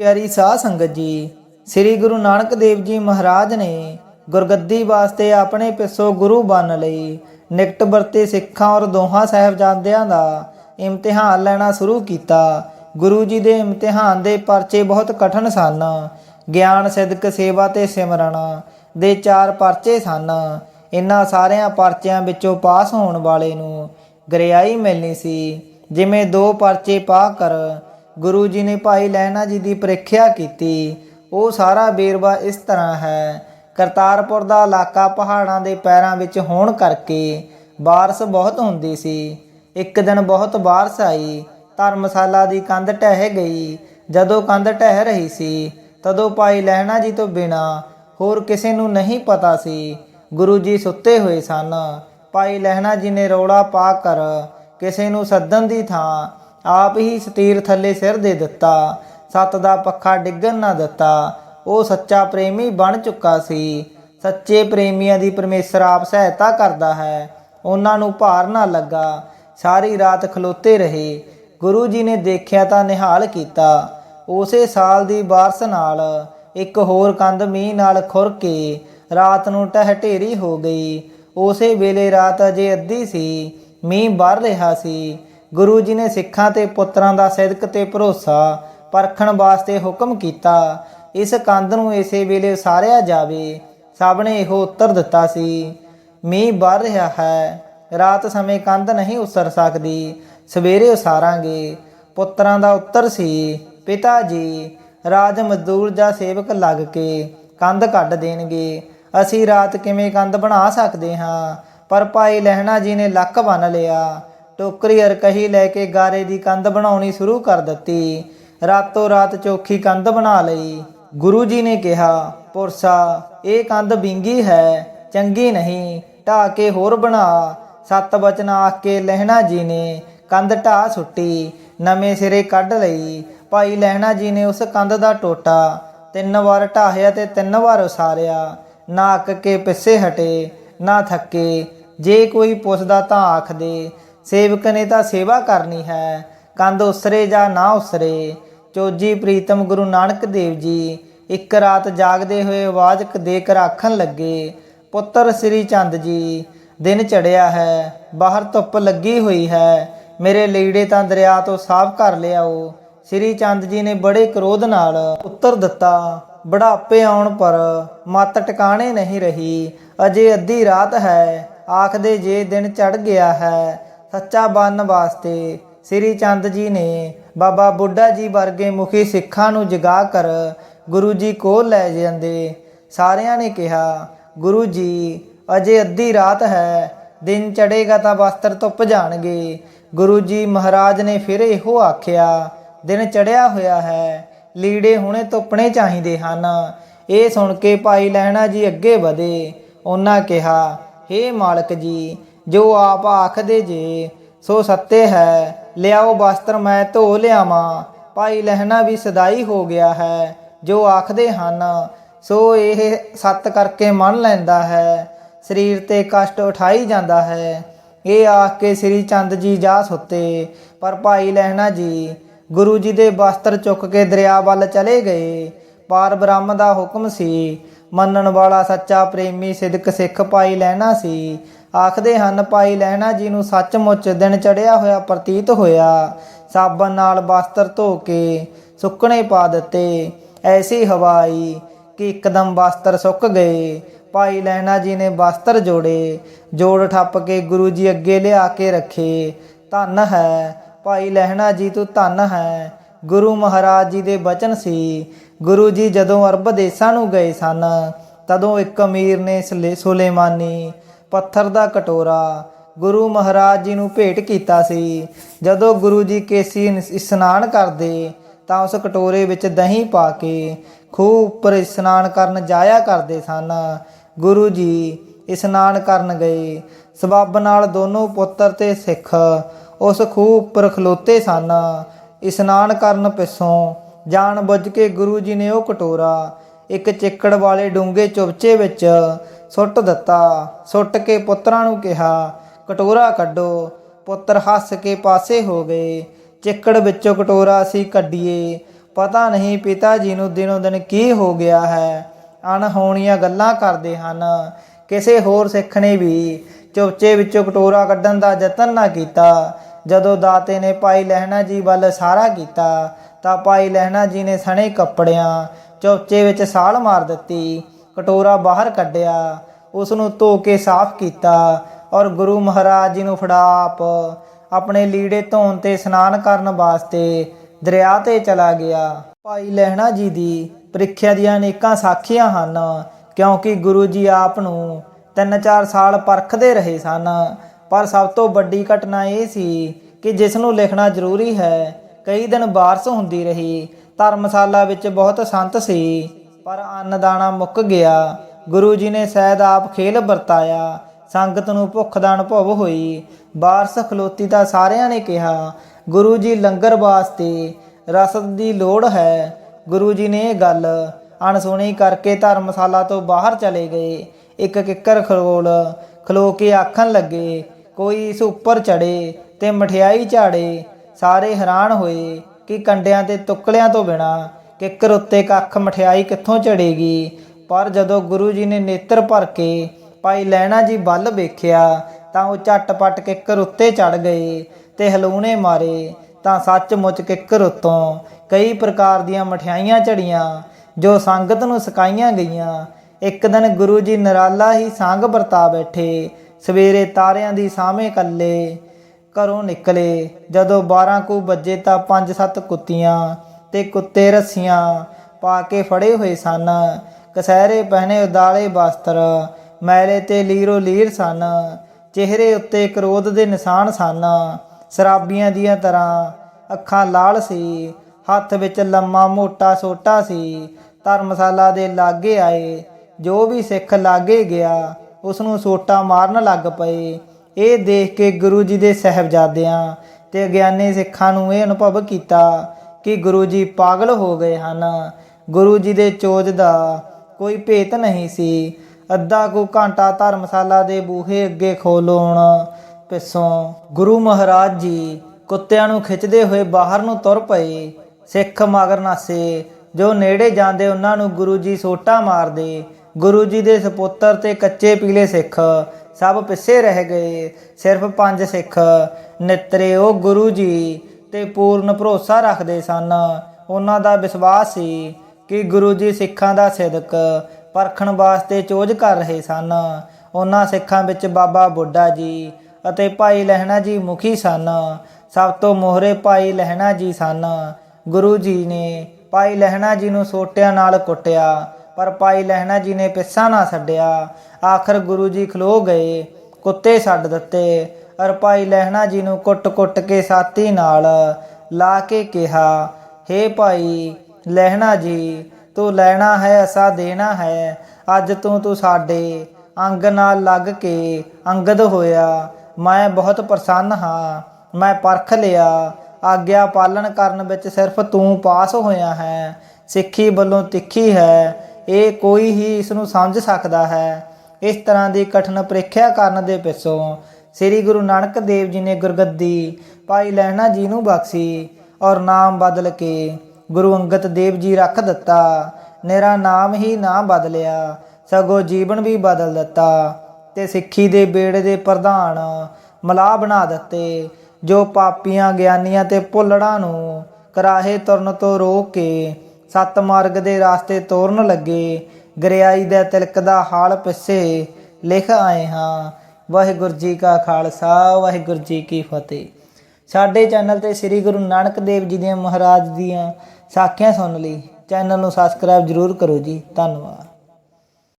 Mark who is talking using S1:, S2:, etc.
S1: ਪਿਆਰੀ ਸਾਧ ਸੰਗਤ ਜੀ, ਸ੍ਰੀ ਗੁਰੂ ਨਾਨਕ ਦੇਵ ਜੀ ਮਹਾਰਾਜ ਨੇ ਗੁਰਗੱਦੀ ਵਾਸਤੇ ਆਪਣੇ ਪਿੱਛੋਂ ਗੁਰੂ ਬਣ ਲਈ ਨਿਕਟ ਵਰਤੇ ਸਿੱਖਾਂ ਔਰ ਦੋਹਾਂ ਸਾਹਿਬਜ਼ਾਦਿਆਂ ਦਾ ਇਮਤਿਹਾਨ ਲੈਣਾ ਸ਼ੁਰੂ ਕੀਤਾ। ਗੁਰੂ ਜੀ ਦੇ ਇਮਤਿਹਾਨ ਦੇ ਪਰਚੇ ਬਹੁਤ ਕਠਿਨ ਸਨ। ਗਿਆਨ, ਸਿਦਕ, ਸੇਵਾ ਤੇ ਸਿਮਰਨ ਦੇ ਚਾਰ ਪਰਚੇ ਸਨ। ਇਹਨਾਂ ਸਾਰਿਆਂ ਪਰਚਿਆਂ ਵਿੱਚੋਂ ਪਾਸ ਹੋਣ ਵਾਲੇ ਨੂੰ ਗਰਿਆਈ ਮਿਲਣੀ ਸੀ। ਜਿਵੇਂ ਦੋ ਪਰਚੇ ਪਾ ਕਰ ਗੁਰੂ ਜੀ ਨੇ ਭਾਈ ਲਹਿਣਾ ਜੀ ਦੀ ਪ੍ਰੀਖਿਆ ਕੀਤੀ। ਉਹ ਸਾਰਾ ਬੇਰਵਾ ਇਸ ਤਰ੍ਹਾਂ ਹੈ। ਕਰਤਾਰਪੁਰ ਦਾ ਇਲਾਕਾ ਪਹਾੜਾਂ ਦੇ ਪੈਰਾਂ ਵਿੱਚ ਹੋਣ ਕਰਕੇ ਬਾਰਿਸ਼ ਬਹੁਤ ਹੁੰਦੀ ਸੀ। ਇੱਕ ਦਿਨ ਬਹੁਤ ਬਾਰਿਸ਼ ਆਈ। ਧਰਮਸ਼ਾਲਾ ਦੀ ਕੰਧ ਢਹਿ ਗਈ। ਜਦੋਂ ਕੰਧ ਢਹਿ ਰਹੀ ਸੀ, ਤਦੋਂ ਭਾਈ ਲਹਿਣਾ ਜੀ ਤੋਂ ਬਿਨਾ ਹੋਰ ਕਿਸੇ ਨੂੰ ਨਹੀਂ ਪਤਾ ਸੀ। ਗੁਰੂ ਜੀ ਸੁੱਤੇ ਹੋਏ ਸਨ। ਭਾਈ ਲਹਿਣਾ ਜੀ ਨੇ ਰੌਲਾ ਪਾ ਕਰ ਕਿਸੇ ਨੂੰ ਸੱਦਣ ਦੀ ਥਾਂ ਆਪ ਹੀ ਸਤੀਰ ਥੱਲੇ ਸਿਰ ਦੇ ਦਿੱਤਾ, ਸੱਤ ਦਾ ਪੱਖਾ ਡਿੱਗਣ ਨਾ ਦਿੱਤਾ, ਉਹ ਸੱਚਾ ਪ੍ਰੇਮੀ ਬਣ ਚੁੱਕਾ ਸੀ। ਸੱਚੇ ਪ੍ਰੇਮੀਆਂ ਦੀ ਪਰਮੇਸ਼ਰ ਆਪ ਸਹਾਇਤਾ ਕਰਦਾ ਹੈ, ਉਹਨਾਂ ਨੂੰ ਭਾਰ ਨਾ ਲੱਗਾ, ਸਾਰੀ ਰਾਤ ਖਲੋਤੇ ਰਹੇ। ਗੁਰੂ ਜੀ ਨੇ ਦੇਖਿਆ ਤਾਂ ਨਿਹਾਲ ਕੀਤਾ। ਉਸੇ ਸਾਲ ਦੀ ਬਾਰਸ਼ ਨਾਲ ਇੱਕ ਹੋਰ ਕੰਧ ਮੀਂਹ ਨਾਲ ਖੁਰ ਕੇ ਰਾਤ ਨੂੰ ਟਹਿ ਢੇਰੀ ਹੋ ਗਈ। ਉਸੇ ਵੇਲੇ ਰਾਤ ਅਜੇ ਅੱਧੀ ਸੀ, ਮੀਂਹ ਵਰ ਰਿਹਾ ਸੀ। ਗੁਰੂ ਜੀ ਨੇ ਸਿੱਖਾਂ ਤੇ ਪੁੱਤਰਾਂ ਦਾ ਸਿਦਕ ਤੇ ਭਰੋਸਾ ਪਰਖਣ ਵਾਸਤੇ ਹੁਕਮ ਕੀਤਾ। ਇਸ ਕੰਧ ਨੂੰ ਇਸੇ ਵੇਲੇ ਉਸਾਰਿਆ ਜਾਵੇ। ਸਭ ਨੇ ਇਹੋ ਉੱਤਰ ਦਿੱਤਾ ਸੀ, ਮੀਂਹ ਵਰ ਰਿਹਾ ਹੈ। ਰਾਤ ਸਮੇਂ ਕੰਧ ਨਹੀਂ ਉਸਰ ਸਕਦੀ। ਸਵੇਰੇ ਉਸਾਰਾਂਗੇ। ਪੁੱਤਰਾਂ ਦਾ ਉੱਤਰ ਸੀ, ਪਿਤਾ ਜੀ, ਰਾਜ ਮਜ਼ਦੂਰ ਜਾਂ ਸੇਵਕ ਲੱਗ ਕੇ ਕੰਧ ਕੱਢ ਦੇਣਗੇ। ਅਸੀਂ ਰਾਤ ਕਿਵੇਂ ਕੰਧ ਬਣਾ ਸਕਦੇ ਹਾਂ? ਪਰ ਭਾਈ ਲਹਿਣਾ ਜੀ ਨੇ ਲੱਕ ਬੰਨ ਲਿਆ। ਟੋਕਰੀ ਅਰ ਕਹੀ ਲੈ ਕੇ ਗਾਰੇ ਦੀ ਕੰਧ ਬਣਾਉਣੀ ਸ਼ੁਰੂ ਕਰ ਦਿੱਤੀ। ਰਾਤੋਂ ਰਾਤ ਚੋਖੀ ਕੰਧ ਬਣਾ ਲਈ। ਗੁਰੂ ਜੀ ਨੇ ਕਿਹਾ, ਪੁਰਸਾ, ਇਹ ਕੰਧ ਬਿੰਗੀ ਹੈ, ਚੰਗੀ ਨਹੀਂ ਢਾ ਕੇ ਹੋਰ ਬਣਾ। ਸਤ ਬਚਨ ਆਖ ਕੇ ਲਹਿਣਾ ਜੀ ਨੇ ਕੰਧ ਢਾ ਸੁੱਟੀ। ਨਵੇਂ ਸਿਰੇ ਕੱਢ ਲਈ। ਭਾਈ ਲਹਿਣਾ ਜੀ ਨੇ ਉਸ ਕੰਧ ਦਾ ਟੋਟਾ। ਤਿੰਨ ਵਾਰ ਢਾਹਿਆ ਤੇ ਤਿੰਨ ਵਾਰ ਉਸਾਰਿਆ। ਨਾ ਅੱਕ ਕੇ ਪਿੱਛੇ ਹਟੇ, ਨਾ ਥੱਕੇ। ਜੇ ਕੋਈ ਪੁੱਛਦਾ ਤਾਂ ਆਖ ਦੇ ਸੇਵਕ ਨੇ ਤਾਂ ਸੇਵਾ ਕਰਨੀ ਹੈ, ਕੰਧ ਉਸਰੇ ਜਾਂ ਨਾ ਉਸਰੇ। ਚੋਜੀ ਪ੍ਰੀਤਮ ਗੁਰੂ ਨਾਨਕ ਦੇਵ ਜੀ, ਇੱਕ ਰਾਤ ਜਾਗਦੇ ਹੋਏ ਆਵਾਜ਼ ਦੇ ਕਰ ਆਖਣ ਲੱਗੇ, ਪੁੱਤਰ ਸ੍ਰੀ ਚੰਦ ਜੀ, ਦਿਨ ਚੜਿਆ ਹੈ, ਬਾਹਰ ਧੁੱਪ ਲੱਗੀ ਹੋਈ ਹੈ, ਮੇਰੇ ਲੀੜੇ ਤਾਂ ਦਰਿਆ ਤੋਂ ਸਾਫ਼ ਕਰ ਲਿਆਓ। ਸ੍ਰੀ ਚੰਦ ਜੀ ਨੇ ਬੜੇ ਕ੍ਰੋਧ ਨਾਲ ਉੱਤਰ ਦਿੱਤਾ, ਬੁਢਾਪੇ ਆਉਣ ਪਰ ਮਤ ਟਿਕਾਣੇ ਨਹੀਂ ਰਹੀ, ਅਜੇ ਅੱਧੀ ਰਾਤ ਹੈ, ਆਖਦੇ ਜੇ ਦਿਨ ਚੜ ਗਿਆ ਹੈ ਸੱਚਾ ਬਣਨ ਵਾਸਤੇ ਸ੍ਰੀ ਚੰਦ ਜੀ ਨੇ ਬਾਬਾ ਬੁੱਢਾ ਜੀ ਵਰਗੇ ਮੁਖੀ ਸਿੱਖਾਂ ਨੂੰ ਜਗਾ ਕਰ ਗੁਰੂ ਜੀ ਕੋਲ ਲੈ ਜਾਂਦੇ। ਸਾਰਿਆਂ ਨੇ ਕਿਹਾ, ਗੁਰੂ ਜੀ, ਅਜੇ ਅੱਧੀ ਰਾਤ ਹੈ, ਦਿਨ ਚੜੇਗਾ ਤਾਂ ਵਸਤਰ ਧੁੱਪ ਜਾਣਗੇ। ਗੁਰੂ ਜੀ ਮਹਾਰਾਜ ਨੇ ਫਿਰ ਇਹੋ ਆਖਿਆ, ਦਿਨ ਚੜਿਆ ਹੋਇਆ ਹੈ, ਲੀੜੇ ਹੁਣੇ ਧੁੱਪਣੇ ਚਾਹੀਦੇ ਹਨ। ਇਹ ਸੁਣ ਕੇ ਭਾਈ ਲਹਿਣਾ ਜੀ ਅੱਗੇ ਵਧੇ। ਉਹਨਾਂ ਕਿਹਾ, ਹੇ ਮਾਲਕ ਜੀ ਜੋ ਆਪ ਆਖਦੇ ਜੇ, ਸੋ ਸੱਤੇ ਹੈ, ਲਿਆਓ ਵਸਤਰ ਮੈਂ ਧੋ ਲਿਆਵਾਂ, ਭਾਈ ਲਹਿਣਾ ਵੀ ਸਦਾਈ ਹੋ ਗਿਆ ਹੈ, ਜੋ ਆਖਦੇ ਹਨ, ਸੋ ਇਹ ਸੱਤ ਕਰਕੇ ਮੰਨ ਲੈਂਦਾ ਹੈ, ਸਰੀਰ ਤੇ ਕਸ਼ਟ ਉਠਾਈ ਜਾਂਦਾ ਹੈ, ਇਹ ਆਖ ਕੇ ਸ੍ਰੀ ਚੰਦ ਜੀ ਜਾ ਸੁੱਤੇ, ਪਰ ਭਾਈ ਲਹਿਣਾ ਜੀ, ਗੁਰੂ ਜੀ ਦੇ ਵਸਤਰ ਚੁੱਕ ਕੇ ਦਰਿਆ ਵੱਲ ਚਲੇ ਗਏ, ਪਾਰ ਬ੍ਰਹਮ ਦਾ ਹੁਕਮ ਸੀ, ਮੰਨਣ ਵਾਲਾ ਸੱਚਾ ਪ੍ਰੇਮੀ ਸਿਦਕ ਸਿੱਖ ਭਾਈ ਲੈਣਾ ਸੀ ਆਖਦੇ ਹਨ, ਭਾਈ ਲੈਣਾ ਜੀ ਨੂੰ ਸੱਚਮੁੱਚ ਦਿਨ ਚੜਿਆ ਹੋਇਆ ਪ੍ਰਤੀਤ ਹੋਇਆ। ਸਾਬਣ ਨਾਲ ਵਸਤਰ ਧੋ ਕੇ ਸੁੱਕਣੇ ਪਾ ਦਿੱਤੇ। ਐਸੀ ਹਵਾਈ ਕਿ ਇੱਕਦਮ ਵਸਤਰ ਸੁੱਕ ਗਏ। ਭਾਈ ਲੈਣਾ ਜੀ ਨੇ ਵਸਤਰ ਜੋੜੇ। ਜੋੜ ਠੱਪ ਕੇ ਗੁਰੂ ਜੀ ਅੱਗੇ ਲਿਆ ਕੇ ਰੱਖੇ। ਧੰਨ ਹੈ, ਭਾਈ ਲਹਿਣਾ ਜੀ ਤੂੰ ਧੰਨ ਹੈ। ਗੁਰੂ ਮਹਾਰਾਜ ਜੀ ਦੇ ਬਚਨ ਸੀ। ਗੁਰੂ ਜੀ ਜਦੋਂ ਅਰਬ ਦੇਸਾਂ ਨੂੰ ਗਏ ਸਨ, ਤਦੋਂ ਇੱਕ ਅਮੀਰ ਨੇ ਸਲੇ- ਸੁਲੇਮਾਨੀ ਪੱਥਰ ਦਾ ਕਟੋਰਾ ਗੁਰੂ ਮਹਾਰਾਜ ਜੀ ਨੂੰ ਭੇਟ ਕੀਤਾ ਸੀ। ਜਦੋਂ ਗੁਰੂ ਜੀ ਕੇਸੀ ਇਸ਼ਨਾਨ ਕਰਦੇ ਤਾਂ ਉਸ ਕਟੋਰੇ ਵਿੱਚ ਦਹੀਂ ਪਾ ਕੇ ਖੂਹ ਉੱਪਰ ਇਸ਼ਨਾਨ ਕਰਨ ਜਾਇਆ ਕਰਦੇ ਸਨ। ਗੁਰੂ ਜੀ ਇਸ਼ਨਾਨ ਕਰਨ ਗਏ। ਸਬੱਬ ਨਾਲ ਦੋਨੋਂ ਪੁੱਤਰ ਤੇ ਸਿੱਖ ਉਸ ਖੂਹ ਉੱਪਰ ਖਲੋਤੇ ਸਨ। ਇਸ਼ਨਾਨ ਕਰਨ ਪਿੱਛੋਂ ਜਾਣ ਬੁੱਝ ਕੇ ਗੁਰੂ ਜੀ ਨੇ ਉਹ ਕਟੋਰਾ ਇੱਕ ਚਿੱਕੜ ਵਾਲੇ ਡੂੰਘੇ ਚੁਬਚੇ ਵਿੱਚ ਸੁੱਟ ਦਿੱਤਾ, ਸੁੱਟ ਕੇ ਪੁੱਤਰਾਂ ਨੂੰ ਕਿਹਾ, ਕਟੋਰਾ ਕੱਢੋ, ਪੁੱਤਰ ਹੱਸ ਕੇ ਪਾਸੇ ਹੋ ਗਏ, ਚਿੱਕੜ ਵਿੱਚੋਂ ਕਟੋਰਾ ਅਸੀਂ ਕੱਢੀਏ, ਪਤਾ ਨਹੀਂ ਪਿਤਾ ਜੀ ਨੂੰ ਦਿਨੋ ਦਿਨ ਕੀ ਹੋ ਗਿਆ ਹੈ, ਅਣਹੋਣੀਆਂ ਗੱਲਾਂ ਕਰਦੇ ਹਨ, ਕਿਸੇ ਹੋਰ ਸਿੱਖ ਨੇ ਵੀ ਚੁਪਚੇ ਵਿੱਚੋਂ ਕਟੋਰਾ ਕੱਢਣ ਦਾ ਯਤਨ ਨਾ ਕੀਤਾ, ਜਦੋਂ ਦਾਤੇ ਨੇ ਭਾਈ ਲਹਿਣਾ ਜੀ ਵੱਲ ਸਾਰਾ ਕੀਤਾ, ਤਾਂ ਭਾਈ ਲਹਿਣਾ ਜੀ ਨੇ ਸਣੇ ਕੱਪੜਿਆਂ ਚੁਪਚੇ ਵਿੱਚ ਸਾਲ ਮਾਰ ਦਿੱਤੀ ਕਟੋਰਾ ਬਾਹਰ ਕੱਢਿਆ ਉਸ ਨੂੰ ਧੋ ਕੇ ਸਾਫ਼ ਕੀਤਾ ਔਰ ਗੁਰੂ ਮਹਾਰਾਜ ਜੀ ਨੂੰ ਫੜਾਪ ਆਪਣੇ ਲੀੜੇ ਧੋਣ ਤੇ ਇਸ਼ਨਾਨ ਕਰਨ ਵਾਸਤੇ ਦਰਿਆ ਤੇ ਚਲਾ ਗਿਆ। ਭਾਈ ਲਹਿਣਾ ਜੀ ਦੀ ਪ੍ਰੀਖਿਆ ਦੀਆਂ ਅਨੇਕਾਂ ਸਾਖੀਆਂ ਹਨ, ਕਿਉਂਕਿ ਗੁਰੂ ਜੀ ਆਪ ਨੂੰ ਤਿੰਨ ਚਾਰ ਸਾਲ ਪਰਖਦੇ ਰਹੇ ਸਨ। ਪਰ ਸਭ ਤੋਂ ਵੱਡੀ ਘਟਨਾ ਇਹ ਸੀ ਕਿ ਜਿਸ ਨੂੰ ਲਿਖਣਾ ਜ਼ਰੂਰੀ ਹੈ, ਕਈ ਦਿਨ ਬਾਰਸ਼ ਹੁੰਦੀ ਰਹੀ। ਧਰਮਸ਼ਾਲਾ ਵਿੱਚ ਬਹੁਤ ਸੰਤ ਸੀ। ਪਰ ਅੰਨ ਮੁੱਕ ਗਿਆ। ਗੁਰੂ ਜੀ ਨੇ ਸ਼ਾਇਦ ਆਪ ਖੇਲ ਵਰਤਾਇਆ। ਸੰਗਤ ਨੂੰ ਭੁੱਖ ਦਾ ਅਨੁਭਵ ਹੋਈ। ਬਾਰਸ ਖਲੋਤੀ ਤਾਂ ਸਾਰਿਆਂ ਨੇ ਕਿਹਾ, ਗੁਰੂ ਜੀ, ਲੰਗਰ ਵਾਸਤੇ ਰਸਦ ਦੀ ਲੋੜ ਹੈ। ਗੁਰੂ ਜੀ ਨੇ ਇਹ ਗੱਲ ਅਣਸੁਣੀ ਕਰਕੇ ਧਰਮਸ਼ਾਲਾ ਤੋਂ ਬਾਹਰ ਚਲੇ ਗਏ। ਇੱਕ ਕਿੱਕਰ ਖਰੋਲ ਖਲੋ ਕੇ ਆਖਣ ਲੱਗੇ, ਕੋਈ ਇਸ ਉੱਪਰ ਚੜੇ ਤੇ ਮਠਿਆਈ ਝਾੜੇ। ਸਾਰੇ ਹੈਰਾਨ ਹੋਏ ਕਿ ਕੰਡਿਆਂ ਤੇ ਤੁਕਲਿਆਂ ਤੋਂ ਬਿਨਾ ਕਿੱਕਰ ਉੱਤੇ ਕੱਖ ਮਠਿਆਈ ਕਿੱਥੋਂ ਚੜੇਗੀ ਪਰ ਜਦੋਂ ਗੁਰੂ ਜੀ ਨੇ ਨੇਤਰ ਭਰ ਕੇ ਭਾਈ ਲੈਣਾ ਜੀ ਵੱਲ ਵੇਖਿਆ, ਤਾਂ ਉਹ ਝਟਪਟ ਕਿੱਕਰ ਉੱਤੇ ਚੜ ਗਏ ਤੇ ਹਲੂਣੇ ਮਾਰੇ। ਤਾਂ ਸੱਚਮੁੱਚ ਕਿੱਕਰ ਉੱਤੋਂ ਕਈ ਪ੍ਰਕਾਰ ਦੀਆਂ ਮਠਿਆਈਆਂ ਚੜੀਆਂ ਜੋ ਸੰਗਤ ਨੂੰ ਸਕਾਈਆਂ ਗਈਆਂ। ਇੱਕ ਦਿਨ ਗੁਰੂ ਜੀ ਨਰਾਲਾ ਹੀ ਸੰਗ ਵਰਤਾ ਬੈਠੇ, ਸਵੇਰੇ ਤਾਰਿਆਂ ਦੀ ਸਾਹਮਣੇ ਕੱਲੇ ਘਰੋਂ ਨਿਕਲੇ। ਜਦੋਂ 12 ਕੁ ਵੱਜੇ ਤਾਂ ਪੰਜ ਸੱਤ ਕੁੱਤੀਆਂ ਤੇ ਕੁੱਤੇ ਰੱਸੀਆਂ ਪਾ ਕੇ ਫੜੇ ਹੋਏ ਸਨ। ਕਸਹਿਰੇ ਪਹਿਨੇ ਉਦਾਲੇ ਵਸਤਰ ਮੈਲੇ ਤੇ ਲੀਰੋ ਲੀਰ ਸਨ। ਚਿਹਰੇ ਉੱਤੇ ਕ੍ਰੋਧ ਦੇ ਨਿਸ਼ਾਨ ਸਨ। ਸ਼ਰਾਬੀਆਂ ਦੀਆਂ ਤਰ੍ਹਾਂ ਅੱਖਾਂ ਲਾਲ ਸੀ। ਹੱਥ ਵਿੱਚ ਲੰਮਾ ਮੋਟਾ ਸੋਟਾ ਸੀ। ਧਰਮਸ਼ਾਲਾ ਦੇ ਲਾਗੇ ਆਏ। ਜੋ ਵੀ ਸਿੱਖ ਲਾਗੇ ਗਿਆ ਉਸ ਨੂੰ ਸੋਟਾ ਮਾਰਨ ਲੱਗ ਪਏ। ਇਹ ਦੇਖ ਕੇ ਗੁਰੂ ਜੀ ਦੇ ਸਹਿਬਜ਼ਾਦਿਆਂ ਤੇ ਅਗਿਆਨੀ ਸਿੱਖਾਂ ਨੂੰ ਇਹ ਅਨੁਭਵ ਕੀਤਾ ਕਿ ਗੁਰੂ ਜੀ ਪਾਗਲ ਹੋ ਗਏ ਹਨ। ਗੁਰੂ ਜੀ ਦੇ ਚੋਜ ਦਾ ਕੋਈ ਭੇਤ ਨਹੀਂ ਸੀ। ਅੱਧਾ ਕੁ ਘੰਟਾ ਧਰਮਸ਼ਾਲਾ ਦੇ ਬੂਹੇ ਅੱਗੇ ਖੋਲੋਣ ਪਿੱਛੋਂ ਗੁਰੂ ਮਹਾਰਾਜ ਜੀ ਕੁੱਤਿਆਂ ਨੂੰ ਖਿੱਚਦੇ ਹੋਏ ਬਾਹਰ ਨੂੰ ਤੁਰ ਪਏ। ਸਿੱਖ ਮਗਰ ਨਾਸੇ ਜੋ ਨੇੜੇ ਜਾਂਦੇ ਉਹਨਾਂ ਨੂੰ ਗੁਰੂ ਜੀ ਸੋਟਾ ਮਾਰਦੇ। ਗੁਰੂ ਜੀ ਦੇ ਸਪੁੱਤਰ ਤੇ ਕੱਚੇ ਪੀਲੇ ਸਿੱਖ ਸਭ ਪਿੱਛੇ ਰਹਿ ਗਏ। ਸਿਰਫ ਪੰਜ ਸਿੱਖ। ਨਿਤਰੇ ਉਹ ਗੁਰੂ ਜੀ ਤੇ ਪੂਰਨ ਭਰੋਸਾ ਰੱਖਦੇ ਸਨ। ਉਹਨਾਂ ਦਾ ਵਿਸ਼ਵਾਸ ਸੀ ਕਿ ਗੁਰੂ ਜੀ ਸਿੱਖਾਂ ਦਾ ਸਿਦਕ ਪਰਖਣ ਵਾਸਤੇ ਚੋਜ ਕਰ ਰਹੇ ਸਨ। ਉਹਨਾਂ ਸਿੱਖਾਂ ਵਿੱਚ ਬਾਬਾ ਬੁੱਢਾ ਜੀ ਅਤੇ ਭਾਈ ਲਹਿਣਾ ਜੀ ਮੁਖੀ ਸਨ। ਸਭ ਤੋਂ ਮੋਹਰੇ ਭਾਈ ਲਹਿਣਾ ਜੀ ਸਨ। ਗੁਰੂ ਜੀ ਨੇ ਭਾਈ ਲਹਿਣਾ ਜੀ ਨੂੰ ਸੋਟਿਆਂ ਨਾਲ ਕੁੱਟਿਆ, ਪਰ ਭਾਈ ਲਹਿਣਾ ਜੀ ਨੇ ਪਿੱਛਾ ਨਾ ਛੱਡਿਆ। ਆਖਰ ਗੁਰੂ ਜੀ ਖਲੋ ਗਏ, ਕੁੱਤੇ ਛੱਡ ਦਿੱਤੇ ਅਰ ਭਾਈ ਲਹਿਣਾ ਜੀ ਨੂੰ ਕੁੱਟ-ਕੁੱਟ ਕੇ ਸਾਥੀ ਨਾਲ ਲਾ ਕੇ ਕਿਹਾ, ਹੇ ਭਾਈ, ਲਹਿਣਾ ਜੀ, ਤੂੰ ਲੈਣਾ ਹੈ, ਅਸਾ ਦੇਣਾ ਹੈ। ਅੱਜ ਤੋਂ ਤੂੰ ਸਾਡੇ ਅੰਗ ਨਾਲ ਲੱਗ ਕੇ ਅੰਗਦ ਹੋਇਆ। ਮੈਂ ਬਹੁਤ ਪ੍ਰਸੰਨ ਹਾਂ। ਮੈਂ ਪਰਖ ਲਿਆ। ਆਗਿਆ ਪਾਲਣ ਕਰਨ ਵਿੱਚ ਸਿਰਫ ਤੂੰ ਪਾਸ ਹੋਇਆ ਹੈ। ਸਿੱਖੀ ਵੱਲੋਂ ਤਿੱਖੀ ਹੈ। ਇਹ ਕੋਈ ਹੀ ਇਸ ਨੂੰ ਸਮਝ ਸਕਦਾ ਹੈ। ਇਸ ਤਰ੍ਹਾਂ ਦੀ ਕਠਿਨ ਪ੍ਰੀਖਿਆ ਕਰਨ ਦੇ ਪਿੱਛੋਂ ਸ੍ਰੀ ਗੁਰੂ ਨਾਨਕ ਦੇਵ ਜੀ ਨੇ ਗੁਰਗੱਦੀ ਭਾਈ ਲਹਿਣਾ ਜੀ ਨੂੰ ਬਖਸ਼ੀ ਔਰ ਨਾਮ ਬਦਲ ਕੇ ਗੁਰੂ ਅੰਗਦ ਦੇਵ ਜੀ ਰੱਖ ਦਿੱਤਾ। ਮੇਰਾ ਨਾਮ ਹੀ ਨਾ ਬਦਲਿਆ, ਸਗੋਂ ਜੀਵਨ ਵੀ ਬਦਲ ਦਿੱਤਾ। ਤੇ ਸਿੱਖੀ ਦੇ ਬੇੜੇ ਦੇ ਪ੍ਰਧਾਨ ਮਲਾਹ ਬਣਾ ਦਿੱਤੇ, ਜੋ ਪਾਪੀਆਂ, ਗਿਆਨੀਆਂ ਤੇ ਭੁੱਲੜਾਂ ਨੂੰ ਕਰਾਹੇ ਤੁਰਨ ਤੋਂ ਰੋਕ ਕੇ ਸਤ ਮਾਰਗ ਦੇ ਰਾਸਤੇ ਤੋਰਨ ਲੱਗੇ। ਗਰਿਆਈ ਦਾ ਤਿਲਕ ਦਾ ਹਾਲ ਪਿੱਛੇ ਲਿਖ ਆਏ ਹਾਂ ਵਾਹਿਗੁਰੂ ਜੀ ਕਾ ਖਾਲਸਾ, ਵਾਹਿਗੁਰੂ ਜੀ ਕੀ ਫਤਿਹ। ਸਾਡੇ ਚੈਨਲ ਤੇ ਸ੍ਰੀ ਗੁਰੂ ਨਾਨਕ ਦੇਵ ਜੀ ਦੀਆਂ ਮਹਾਰਾਜ ਦੀਆਂ ਸਾਖੀਆਂ ਸੁਣ ਲਈ, ਚੈਨਲ ਨੂੰ ਸਬਸਕ੍ਰਾਈਬ ਜਰੂਰ ਕਰੋ ਜੀ। ਧੰਨਵਾਦ।